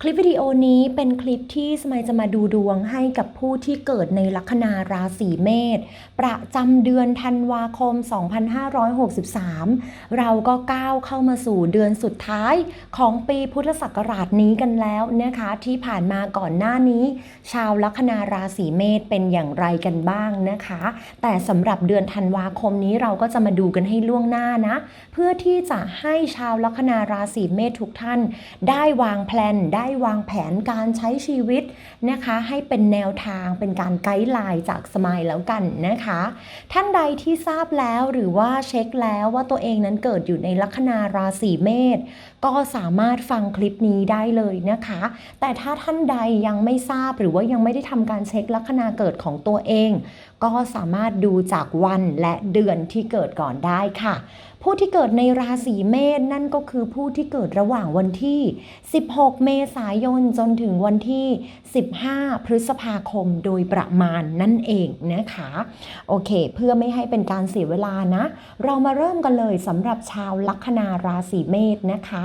คลิปวิดีโอนี้เป็นคลิปที่สมัยจะมาดูดวงให้กับผู้ที่เกิดในลัคนาราศีเมษประจำเดือนธันวาคม 2563 เราก็ก้าวเข้ามาสู่เดือนสุดท้ายของปีพุทธศักราชนี้กันแล้วนะคะที่ผ่านมาก่อนหน้านี้ ชาวลัคนาราศีเมษเป็นอย่างไรกันบ้างนะคะ แต่สำหรับเดือนธันวาคมนี้เราก็จะมาดูกันให้ล่วงหน้านะ เพื่อที่จะให้ชาวลัคนาราศีเมษทุกท่าน ได้วางแผนได้วางแผนการใช้ชีวิตนะคะ ให้เป็นแนวทางเป็นการไกด์ไลน์จากสมายแล้วกันนะคะ ท่านใดที่ทราบแล้วหรือว่าเช็คแล้วว่าตัวเองนั้นเกิดอยู่ในลัคนาราศีเมษก็สามารถฟังคลิปนี้ได้เลยนะคะ แต่ถ้าท่านใดยังไม่ทราบหรือว่ายังไม่ได้ทำการเช็คลัคนาเกิดของตัวเอง ก็สามารถดูจากวันและเดือนที่เกิดก่อนได้ค่ะ ผู้ที่เกิดในราศีเมษนั่นก็คือผู้ที่เกิดระหว่างวันที่ 16 เมษายนจนถึงวันที่ 15 พฤษภาคมโดยประมาณนั่นเองนะคะ โอเค เพื่อไม่ให้เป็นการเสียเวลานะ เรามาเริ่มกันเลยสำหรับชาวลัคนาราศีเมษนะคะ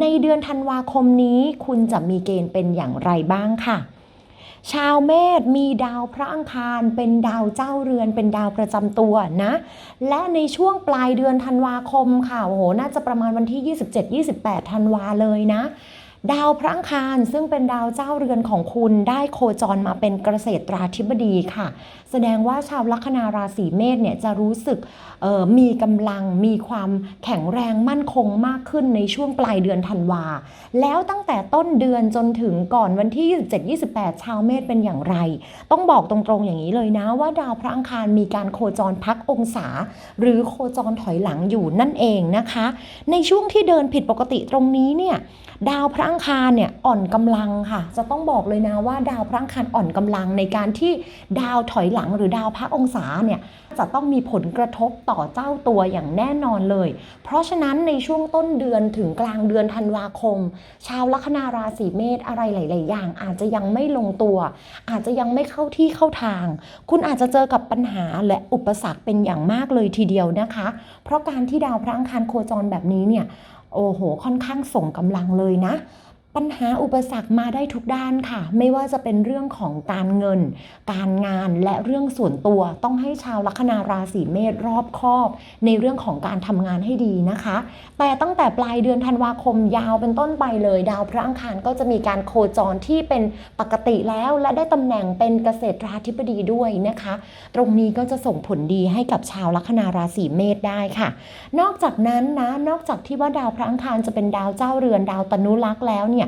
ในเดือนธันวาคมนี้คุณจะมีเกณฑ์เป็นอย่างไรบ้างค่ะ ชาวเมษมีดาวพระอังคาร เป็นดาวเจ้าเรือน เป็นดาวประจำตัวนะ และในช่วงปลายเดือนธันวาคมค่ะโอ้โหน่าจะประมาณวันที่ 27-28 ธันวาเลยนะ ดาวพระอังคารซึ่งเป็นดาวเจ้าเรือนของคุณได้โคจรมาเป็นเกษตราธิบดีค่ะ แสดงว่าชาวลัคนาราศีเมษเนี่ยจะรู้สึกออมีกำลังมีความแข็งแรงมั่นคงมากขึ้นในช่วงปลายเดือนธันวา แล้วตั้งแต่ต้นเดือนจนถึงก่อนวันที่ 27-28 ชาวเมษเป็นอย่างไร ต้องบอกตรงๆอย่างนี้เลยนะว่าดาวพระอังคารมีการโคจรพักองศา หรือโคจรถอยหลังอยู่นั่นเองนะคะ ในช่วงที่เดินผิดปกติตรงนี้เนี่ย ดาวพระอังคารเนี่ยอ่อนกำลังค่ะ จะต้องบอกเลยนะว่าดาวพระอังคารอ่อนกำลังในการที่ดาวถอยหลังหรือดาวพักองศาเนี่ยจะต้องมีผลกระทบต่อเจ้าตัวอย่างแน่นอนเลย เพราะฉะนั้นในช่วงต้นเดือนถึงกลางเดือนธันวาคม ชาวลัคนาราศีเมษอะไรหลาย ๆ อย่าง อาจจะยังไม่ลงตัว อาจจะยังไม่เข้าที่เข้าทาง คุณอาจจะเจอกับปัญหาและอุปสรรคเป็นอย่างมากเลยทีเดียวนะคะ เพราะการที่ดาวพระอังคารโคจรแบบนี้เนี่ย โอ้โห ค่อนข้างส่งกำลังเลยนะ ปัญหาอุปสรรคมาได้ทุกด้านค่ะ ไม่ว่าจะเป็นเรื่องของการเงิน การงานและเรื่องส่วนตัวต้องให้ชาวลัคนาราศีเมษรอบคอบ ในเรื่องของการทำงานให้ดีนะคะ แต่ตั้งแต่ปลายเดือนธันวาคมยาวเป็นต้นไปเลย ดาวพระอังคารก็จะมีการโคจรที่เป็นปกติแล้วและได้ตำแหน่งเป็นเกษตราธิบดีด้วยนะคะ ตรงนี้ก็จะส่งผลดีให้กับชาวลัคนาราศีเมษได้ค่ะ นอกจากนั้นนะนอกจากที่ว่าดาวพระอังคารจะเป็นดาวเจ้าเรือนดาวตนุรักษ์แล้วเนี่ย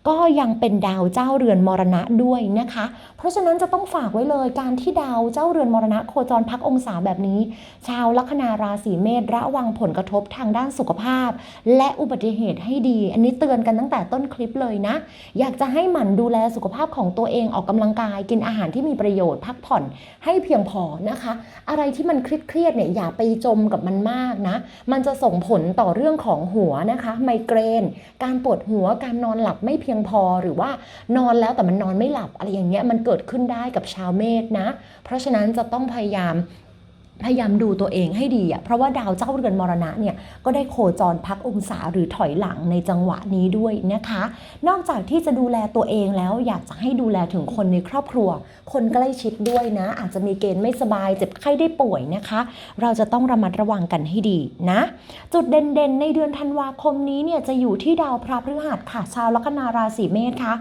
ก็ยังเป็นดาวเจ้าเรือนมรณะด้วยนะคะ เพราะฉะนั้นจะต้องฝากไว้เลยการที่ดาวเจ้าเรือนมรณะโคจรพักองศาแบบนี้ ชาวลัคนาราศีเมษระวังผลกระทบทางด้านสุขภาพ และอุบัติเหตุให้ดี อันนี้เตือนกันตั้งแต่ต้นคลิปเลยนะ อยากจะให้หมั่นดูแลสุขภาพของตัวเองออกกำลังกาย กินอาหารที่มีประโยชน์พักผ่อนให้เพียงพอนะคะ อะไรที่มันเครียดเนี่ยอย่าไปจมกับมันมากนะ มันจะส่งผลต่อเรื่องของหัวนะคะ ไมเกรน การปวดหัวการนอนหลับไม่เพียงพอหรือว่านอนแล้วแต่มันนอนไม่หลับอะไรอย่างเงี้ยมันเกิดขึ้นได้กับชาวเมษนะ เพราะฉะนั้นจะต้องพยายาม พยายามดูตัวเองให้ดีอะเพราะว่าดาวเจ้าเรือนมรณะเนี่ยก็ได้โคจรพักองศาหรือถอยหลังในจังหวะนี้ด้วยนะคะ นอกจากที่จะดูแลตัวเองแล้วอยากจะให้ดูแลถึงคนในครอบครัว คนใกล้ชิดด้วยนะ อาจจะมีเกณฑ์ไม่สบายเจ็บไข้ได้ป่วยนะคะ เราจะต้องระมัดระวังกันให้ดีนะ จุดเด่นๆ ในเดือนธันวาคมนี้เนี่ยจะอยู่ที่ดาวพระพฤหัสค่ะ ชาวลัคนาราศีเมษคะ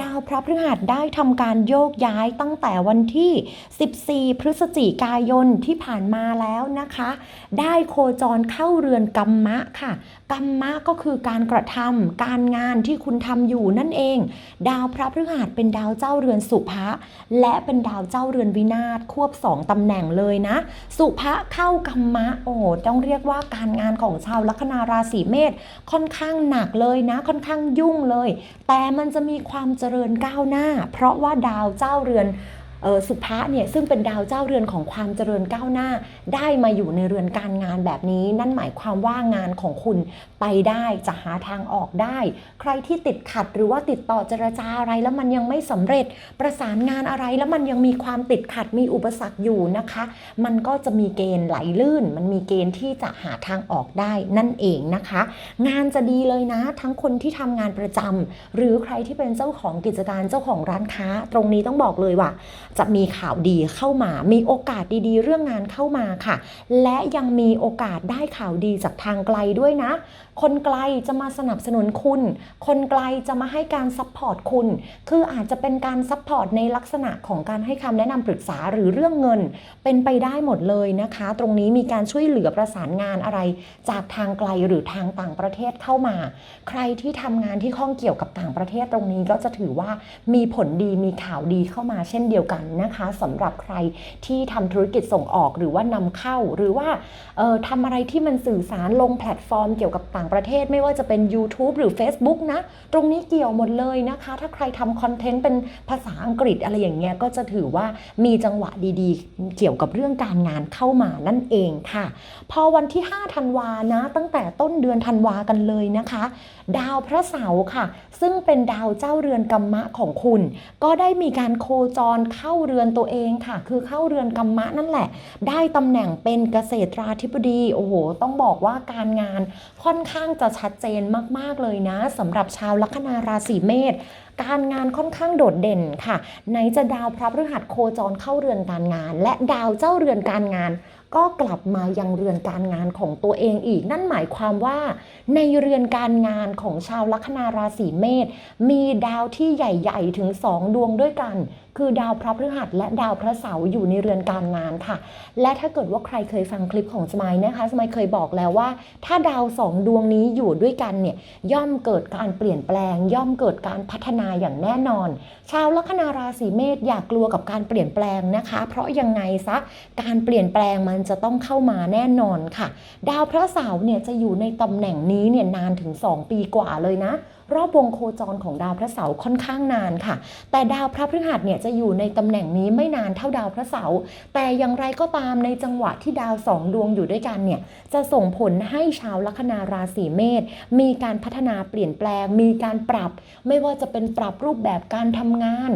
ดาวพระพฤหัสได้ทำการโยกย้ายตั้งแต่วันที่ 14 พฤศจิกายนที่ผ่านมาแล้วนะคะ ได้โคจรเข้าเรือนกัมมะค่ะกัมมะก็คือการกระทำการงานที่คุณทำอยู่นั่นเอง ดาวพระพฤหัสเป็นดาวเจ้าเรือนสุภะและเป็นดาวเจ้าเรือนวินาศควบสองตำแหน่งเลยนะ สุภะเข้ากัมมะโอ้ต้องเรียกว่าการงานของชาวลัคนาราศีเมษค่อนข้างหนักเลยนะ ค่อนข้างยุ่งเลย แต่มันจะมีความเจจริญก้าวหน้า เพราะว่าดาวเจ้าเรือน สุภะเนี่ยซึ่งเป็นดาวเจ้าเรือนของความเจริญก้าวหน้า ได้มาอยู่ในเรือนการงานแบบนี้ นั่นหมายความว่างานของคุณไปได้จะหาทางออกได้ ใครที่ติดขัดหรือว่าติดต่อเจรจาอะไรแล้วมันยังไม่สำเร็จ ประสานงานอะไรแล้วมันยังมีความติดขัดมีอุปสรรคอยู่นะคะ มันก็จะมีเกณฑ์ไหลลื่น มันมีเกณฑ์ที่จะหาทางออกได้นั่นเองนะคะ งานจะดีเลยนะ ทั้งคนที่ทำงานประจำหรือใครที่เป็นเจ้าของกิจการเจ้าของร้านค้า ตรงนี้ต้องบอกเลยว่าจะมีข่าวดีเข้ามา มีโอกาสดีๆ เรื่องงานเข้ามาค่ะ และยังมีโอกาสได้ข่าวดีจากทางไกลด้วยนะ คนไกลจะมาสนับสนุนคุณ คนไกลจะมาให้การซัพพอร์ตคุณ คืออาจจะเป็นการซัพพอร์ตในลักษณะของการให้คำแนะนำปรึกษาหรือเรื่องเงิน เป็นไปได้หมดเลยนะคะ ตรงนี้มีการช่วยเหลือประสานงานอะไร จากทางไกลหรือทางต่างประเทศเข้ามา ใครที่ทำงานที่ข้องเกี่ยวกับต่างประเทศตรงนี้ก็จะถือว่ามีผลดีมีข่าวดีเข้ามาเช่นเดียวกันนะคะสำหรับใครที่ทำธุรกิจส่งออกหรือว่านำเข้าหรือว่าออทำอะไรที่มันสื่อสารลงแพลตฟอร์มเกี่ยวกับต่างประเทศ ไม่ว่าจะเป็น YouTube หรือ Facebook นะ ตรงนี้เกี่ยวหมดเลยนะคะ ถ้าใครทำคอนเทนต์เป็นภาษาอังกฤษอะไรอย่างเงี้ยก็จะถือว่ามีจังหวะดีๆ เกี่ยวกับเรื่องการงานเข้ามานั่นเองค่ะ พอวันที่5ธันวานะ ตั้งแต่ต้นเดือนธันวากันเลยนะคะ ดาวพระเสาร์ค่ะ ซึ่งเป็นดาวเจ้าเรือนกัมมะของคุณ ก็ได้มีการโคจรเข้าเรือนตัวเองค่ะ คือเข้าเรือนกัมมะนั่นแหละ ได้ตำแหน่งเป็นเกษตราธิบดีโอ้โห ต้องบอกว่าการงานค่อนข้างจะชัดเจนมาก ๆ เลยนะสำหรับชาวลัคนาราศีเมษการงานค่อนข้างโดดเด่นค่ะ ไหนจะดาวพระพฤหัสโคจรเข้าเรือนการงาน และดาวเจ้าเรือนการงาน ก็กลับมายังเรือนการงานของตัวเองอีก นั่นหมายความว่า ในเรือนการงานของชาวลัคนาราศีเมษมีดาวที่ใหญ่ ๆ ถึง 2 ดวงด้วยกัน คือดาวพระพฤหัสและดาวพระเสาร์อยู่ในเรือนการงานค่ะ และถ้าเกิดว่าใครเคยฟังคลิปของสมัยนะคะ สมัยเคยบอกแล้วว่า ถ้าดาวสองดวงนี้อยู่ด้วยกันเนี่ยย่อมเกิดการเปลี่ยนแปลง ย่อมเกิดการพัฒนาอย่างแน่นอน ชาวลัคนาราศีเมษอย่ากกลัวกับการเปลี่ยนแปลงนะคะ เพราะยังไงซะการเปลี่ยนแปลงมันจะต้องเข้ามาแน่นอนค่ะ ดาวพระเสาร์เนี่ยจะอยู่ในตำแหน่งนี้เนี่ยนานถึง 2 ปีกว่าเลยนะรอบวงโคจรของดาวพระเสาร์ค่อนข้างนานค่ะ แต่ดาวพระพฤหัสเนี่ยจะอยู่ในตำแหน่งนี้ไม่นานเท่าดาวพระเสาร์แต่อย่างไรก็ตามในจังหวะที่ดาวสองดวงอยู่ด้วยกันเนี่ยจะส่งผลให้ชาวลัคนาราศีเมษมีการพัฒนาเปลี่ยนแปลง มีการปรับ ไม่ว่าจะเป็นปรับรูปแบบการทำงาน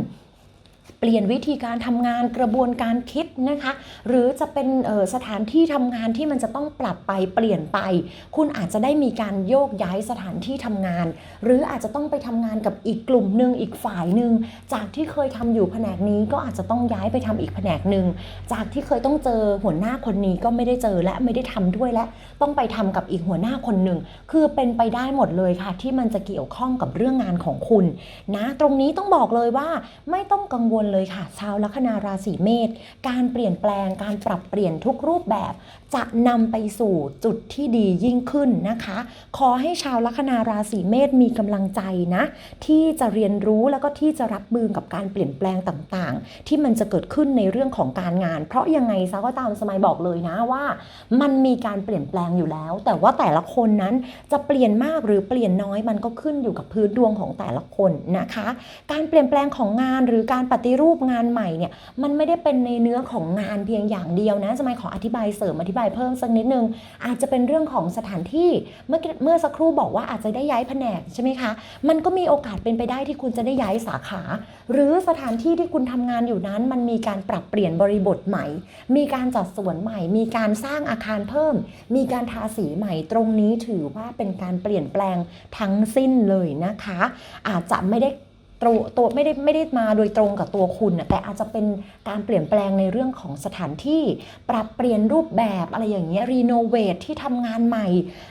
เปลี่ยนวิธีการทำงานกระบวนการคิดนะคะ หรือจะเป็นสถานที่ทำงานที่มันจะต้องปรับไปเปลี่ยนไป คุณอาจจะได้มีการโยกย้ายสถานที่ทำงาน หรืออาจจะต้องไปทำงานกับอีกกลุ่มหนึ่งอีกฝ่ายหนึ่งจากที่เคยทำอยู่แผนกนี้ก็อาจจะต้องย้ายไปทำอีกแผนกหนึ่งจากที่เคยต้องเจอหัวหน้าคนนี้ก็ไม่ได้เจอและไม่ได้ทำด้วยและต้องไปทำกับอีกหัวหน้าคนหนึ่งคือเป็นไปได้หมดเลยค่ะ ที่มันจะเกี่ยวข้องกับเรื่องงานของคุณนะตรงนี้ต้องบอกเลยว่าไม่ต้องกังวลเลยค่ะ ชาวลัคนาราศีเมษการเปลี่ยนแปลงการปรับเปลี่ยนทุกรูปแบบ จะนำไปสู่จุดที่ดียิ่งขึ้นนะคะ ขอให้ชาวลัคนาราศีเมษมีกำลังใจนะ ที่จะเรียนรู้แล้วก็ที่จะรับมือกับการเปลี่ยนแปลงต่างๆ ที่มันจะเกิดขึ้นในเรื่องของการงาน เพราะยังไงซะก็ตามสมัยบอกเลยนะว่า มันมีการเปลี่ยนแปลงอยู่แล้ว แต่ว่าแต่ละคนนั้นจะเปลี่ยนมากหรือเปลี่ยนน้อยมันก็ขึ้นอยู่กับพื้นดวงของแต่ละคนนะคะ การเปลี่ยนแปลงของงานหรือการปฏิรูปงานใหม่เนี่ยมันไม่ได้เป็นในเนื้อของงานเพียงอย่างเดียวนะสมัยขออธิบายเสริมอธิบายเพิ่มสักนิดนึง อาจจะเป็นเรื่องของสถานที่เมื่อเมื่อสักครู่บอกว่าอาจจะได้ย้ายแผนกใช่ไหมคะ มันก็มีโอกาสเป็นไปได้ที่คุณจะได้ย้ายสาขา หรือสถานที่ที่คุณทำงานอยู่นั้น มันมีการปรับเปลี่ยนบริบทใหม่ มีการจัดสวนใหม่ มีการสร้างอาคารเพิ่ม มีการทาสีใหม่ตรงนี้ถือว่าเป็นการเปลี่ยนแปลงทั้งสิ้นเลยนะคะ อาจจะไม่ได้ ตัวตัวไม่ได้ไม่ได้มาโดยตรงกับตัวคุณนะแต่อาจจะเป็นการเปลี่ยนแปลงในเรื่องของสถานที่ ปรับเปลี่ยนรูปแบบอะไรอย่างเงี้ยรีโนเวทที่ทำงานใหม่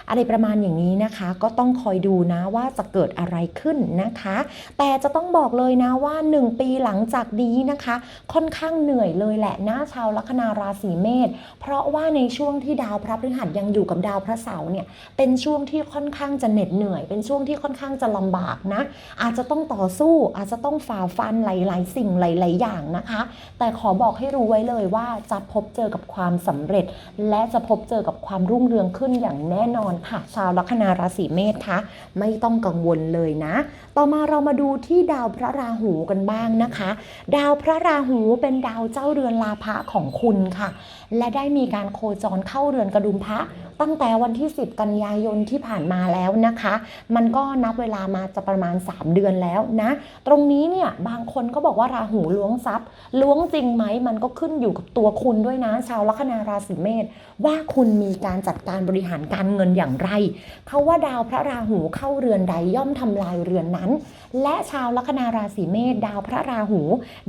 อะไรประมาณอย่างนี้นะคะ ก็ต้องคอยดูนะว่าจะเกิดอะไรขึ้นนะคะ แต่จะต้องบอกเลยนะว่า 1 ปีหลังจากนี้นะคะ ค่อนข้างเหนื่อยเลยแหละนะชาวลัคนาราศีเมษเพราะว่าในช่วงที่ดาวพระพฤหัสยังอยู่กับดาวพระเสาร์เนี่ยเป็นช่วงที่ค่อนข้างจะเหน็ดเหนื่อย เป็นช่วงที่ค่อนข้างจะลำบากนะอาจจะต้องต่อสู้อาจจะต้องฝ่าฟันหลาย ๆ สิ่งหลาย ๆ อย่างนะคะ แต่ขอบอกให้รู้ไว้เลยว่าจะพบเจอกับความสำเร็จ และจะพบเจอกับความรุ่งเรืองขึ้นอย่างแน่นอนค่ะ ชาวลัคนาราศีเมษคะไม่ต้องกังวลเลยนะ ต่อมาเรามาดูที่ดาวพระราหูกันบ้างนะคะ ดาวพระราหูเป็นดาวเจ้าเรือนลาภะของคุณค่ะ และได้มีการโคจรเข้าเรือนกระดุมพระ ตั้งแต่วันที่ 10 กันยายนที่ผ่านมาแล้วนะคะ มันก็นับเวลามาจะประมาณ 3 เดือนแล้วนะ ตรงนี้เนี่ยบางคนก็บอกว่าราหูล้วงทรัพย์ล้วงจริงไหมมันก็ขึ้นอยู่กับตัวคุณด้วยนะ ชาวลัคนาราศีเมษว่าคุณมีการจัดการบริหารการเงินอย่างไรเขาว่าดาวพระราหูเข้าเรือนใดย่อมทำลายเรือนนั้นและชาวลัคนาราศีเมษดาวพระราหู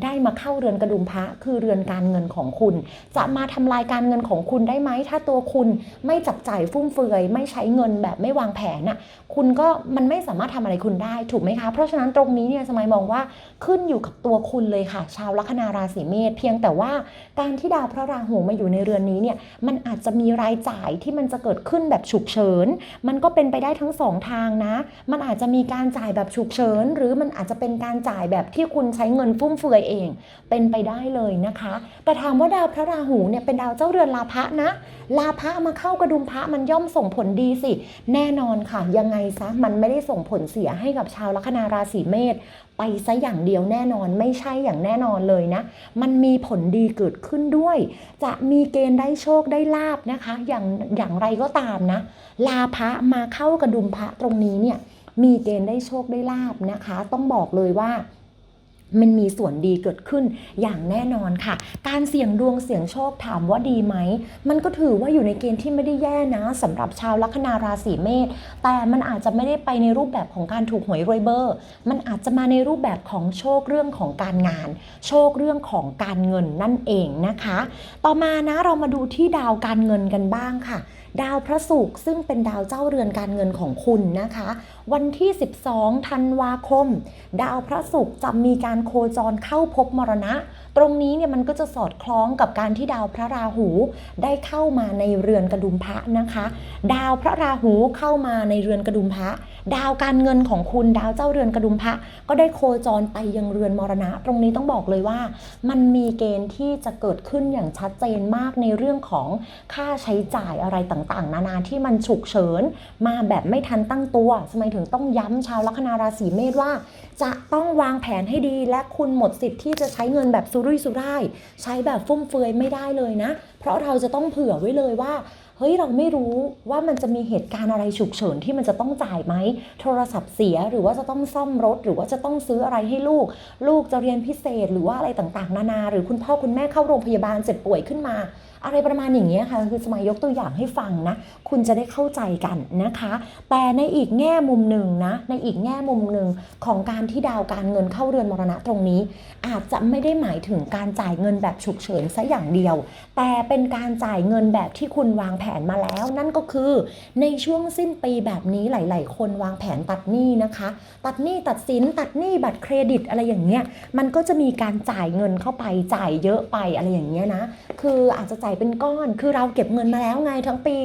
ได้มาเข้าเรือนกระดุมพระคือเรือนการเงินของคุณ จะมาทำลายการเงินของคุณได้ไหมถ้าตัวคุณไม่จับจ่ายฟุ่มเฟือย ไม่ใช้เงินแบบไม่วางแผนน่ะคุณก็มันไม่สามารถทำอะไรคุณได้ถูกไหมคะ เพราะฉะนั้นตรงนี้เนี่ยสมัยมองว่าขึ้นอยู่กับตัวคุณเลยค่ะ ชาวลัคนาราศีเมษเพียงแต่ว่าการที่ดาวพระราหูมาอยู่ในเรือนนี้เนี่ยมันอาจจะมีรายจ่ายที่มันจะเกิดขึ้นแบบฉุกเฉิน มันก็เป็นไปได้ทั้งสองทางนะ มันอาจจะมีการจ่ายแบบฉุกเฉินหรือมันอาจจะเป็นการจ่ายแบบที่คุณใช้เงินฟุ่มเฟือยเอง เป็นไปได้เลยนะคะ แต่ถามว่าดาวพระราหูเนี่ยเป็นดาวเจ้าเรือนลาภะนะ ลาภะมาเข้ากระดุมพระมันย่อมส่งผลดีสิ แน่นอนค่ะ ยังไงซะมันไม่ได้ส่งผลเสียให้กับชาวลัคนาราศีเมษไปซะอย่างเดียวแน่นอนไม่ใช่อย่างแน่นอนเลยนะ มันมีผลดีเกิดขึ้นด้วย จะมีเกณฑ์ได้โชคได้ลาบนะคะ อย่างอย่างไรก็ตามนะ ลาภะมาเข้ากระดุมพระตรงนี้เนี่ย มีเกณฑ์ได้โชคได้ลาบนะคะ ต้องบอกเลยว่ามันมีส่วนดีเกิดขึ้นอย่างแน่นอนค่ะ การเสี่ยงดวงเสี่ยงโชคถามว่าดีไหม มันก็ถือว่าอยู่ในเกณฑ์ที่ไม่ได้แย่นะสำหรับชาวลัคนาราศีเมษ แต่มันอาจจะไม่ได้ไปในรูปแบบของการถูกหวยรวยเบอร์ มันอาจจะมาในรูปแบบของโชคเรื่องของการงาน โชคเรื่องของการเงินนั่นเองนะคะ ต่อมานะเรามาดูที่ดาวการเงินกันบ้างค่ะ ดาวพระศุกร์ซึ่งเป็นดาวเจ้าเรือนการเงินของคุณนะคะ วันที่ 12ธันวาคม ดาวพระศุกร์จะมีการโคจรเข้าพบมรณะตรงนี้เนี่ยมันก็จะสอดคล้องกับการที่ดาวพระราหูได้เข้ามาในเรือนกระดุมพระนะคะ ดาวพระราหูเข้ามาในเรือนกระดุมพระ ดาวการเงินของคุณดาวเจ้าเรือนกระดุมพระ ก็ได้โคจรไปยังเรือนมรณะ ตรงนี้ต้องบอกเลยว่า มันมีเกณฑ์ที่จะเกิดขึ้นอย่างชัดเจนมากในเรื่องของค่าใช้จ่ายอะไรต่างๆ นานาที่มันฉุกเฉินมาแบบไม่ทันตั้งตัวสมัยถึงต้องย้ำชาวลัคนาราศีเมษว่า จะต้องวางแผนให้ดี และคุณหมดสิทธิ์ที่จะใช้เงินแบบสุรุ่ยสุร่าย ใช้แบบฟุ่มเฟือยไม่ได้เลยนะ เพราะเราจะต้องเผื่อไว้เลยว่าเฮ้ยเราไม่รู้ว่ามันจะมีเหตุการณ์อะไรฉุกเฉินที่มันจะต้องจ่ายไหม โทรศัพท์เสียหรือว่าจะต้องซ่อมรถ หรือว่าจะต้องซื้ออะไรให้ลูก ลูกจะเรียนพิเศษหรือว่าอะไรต่างๆ นานา หรือคุณพ่อคุณแม่เข้าโรงพยาบาลเจ็บป่วยขึ้นมา อะไรประมาณอย่างนี้ยค่ะคือสมัยยกตัวอย่างให้ฟังนะ คุณจะได้เข้าใจกันนะคะ แต่ในอีกแง่มุมหนึ่งนะ ในอีกแง่มุมหนึ่งของการที่ดาวการเงินเข้าเรือนมรณะตรงนี้ อาจจะไม่ได้หมายถึงการจ่ายเงินแบบฉุกเฉินซะอย่างเดียว แต่เป็นการจ่ายเงินแบบที่คุณวางแผนมาแล้ว นั่นก็คือในช่วงสิ้นปีแบบนี้หลาย ๆ คนวางแผนตัดหนี้นะคะ ตัดหนี้ตัดสินตัดหนี้บัตรเครดิตอะไรอย่างเงี้ยมันก็จะมีการจ่ายเงินเข้าไปจ่ายเยอะไปอะไรอย่างเงี้ยนะคืออาจจะจ่ายเป็นก้อน คือเราเก็บเงินมาแล้วไงทั้งปี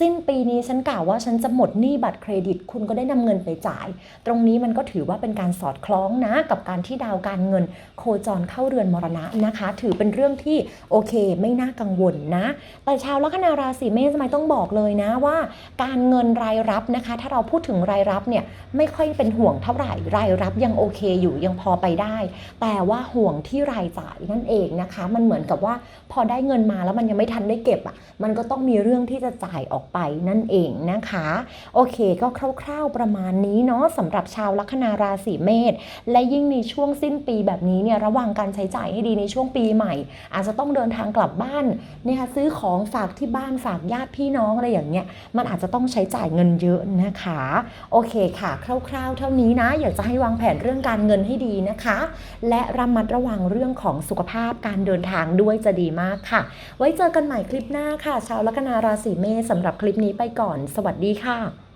สิ้นปีนี้ฉันกล่าวว่าฉันจะหมดหนี้บัตรเครดิต คุณก็ได้นำเงินไปจ่าย ตรงนี้มันก็ถือว่าเป็นการสอดคล้องนะกับการที่ดาวการเงิน โคจรเข้าเรือนมรณะนะคะ ถือเป็นเรื่องที่โอเค ไม่น่ากังวลนะ แต่ชาวลัคนาราศีเมษสมัยต้องบอกเลยนะว่า การเงินรายรับนะคะ ถ้าเราพูดถึงรายรับเนี่ยไม่ค่อยเป็นห่วงเท่าไหร่รายรับยังโอเคอยู่ยังพอไปได้ แต่ว่าห่วงที่รายจ่ายนั่นเองนะคะ มันเหมือนกับว่าพอได้เงินมาแล้วมันยังไม่ทันได้เก็บอะมันก็ต้องมีเรื่องที่จะจ่ายออกไปนั่นเองนะคะ โอเคก็คร่าวๆประมาณนี้เนาะสำหรับชาวลัคนาราศีเมษและยิ่งในช่วงสิ้นปีแบบนี้เนี่ยระวังการใช้จ่ายให้ดีในช่วงปีใหม่ อาจจะต้องเดินทางกลับบ้านเนะคะซื้อของฝากที่บ้านฝากญาติพี่น้องอะไรอย่างเงี้ยมันอาจจะต้องใช้จ่ายเงินเยอะนะคะ โอเคค่ะ คร่าวๆ เท่านี้นะ อยากจะให้วางแผนเรื่องการเงินให้ดีนะคะ และระมัดระวังเรื่องของสุขภาพการเดินทางด้วยจะดีมากค่ะ ไว้เจอกันใหม่คลิปหน้าค่ะ ชาวลัคนาราศีเมษสำหรับคลิปนี้ไปก่อน สวัสดีค่ะ